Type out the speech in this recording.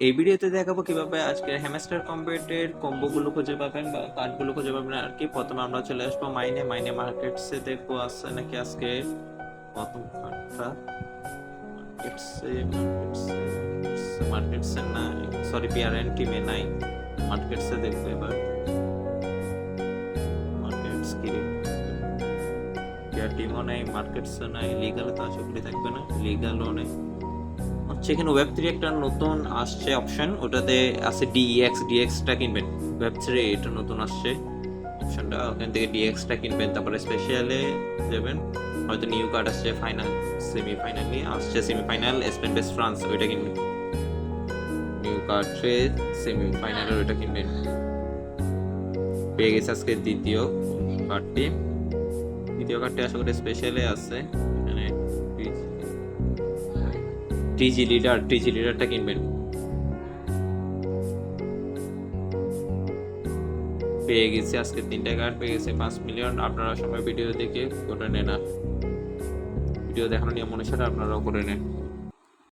এই ভিডিওতে দেখাবো কীভাবে আজকে হ্যামস্টার কম্পিউটের কম্বোগুলো খুঁজে পাবেন বা কার্ডগুলো খুঁজে পাবেন আর কি। প্রথমে আমরা চলে আসব মাইনে মাইনে মার্কেটসে দেখব আছে নাকি আজকে প্রথম কার্ডটা মার্কেটসে মার্কেটসে মার্কেটসে নাই। সরি পিআরএন টিমে নাই। মার্কেটসে দেখব এবার। মার্কেটস কি? টিমও নাই মার্কেটসও নাই। লিগালে তো আশা করি থাকবে না। লিগালও নেই। হচ্ছে এখানে ওয়েব থ্রি একটা নতুন আসছে অপশন ওটাতে আছে ডিএক্স ডিএক্সটা কিনবেন। ওয়েব থ্রি এটা নতুন আসছে অপশনটা ওখান থেকে ডিএক্সটা কিনবেন, তারপরে স্পেশালে যাবেন হয়তো নিউ কার্ড আসছে ফাইনাল সেমিফাইনালি আসছে সেমিফাইনাল স্পেন বেস ফ্রান্স ওইটা কিনবেন। নিউ কার্ড সেমিফাইনালের ওইটা কিনবেন। পেয়ে গেছে আজকে দ্বিতীয় কার্ডটি দ্বিতীয় কার্ডটি আশা করি স্পেশালে আছে। টিজি লিডার টিজি লিডারটা কিনবেন। পেয়ে গেছে আজকে তিনটা কার্ড পেয়ে গেছে পাঁচ মিলিয়ন আপনারা সবাই ভিডিও দেখে করে নেন ভিডিও দেখানো নিয়ম অনুসারে আপনারাও করে নেন।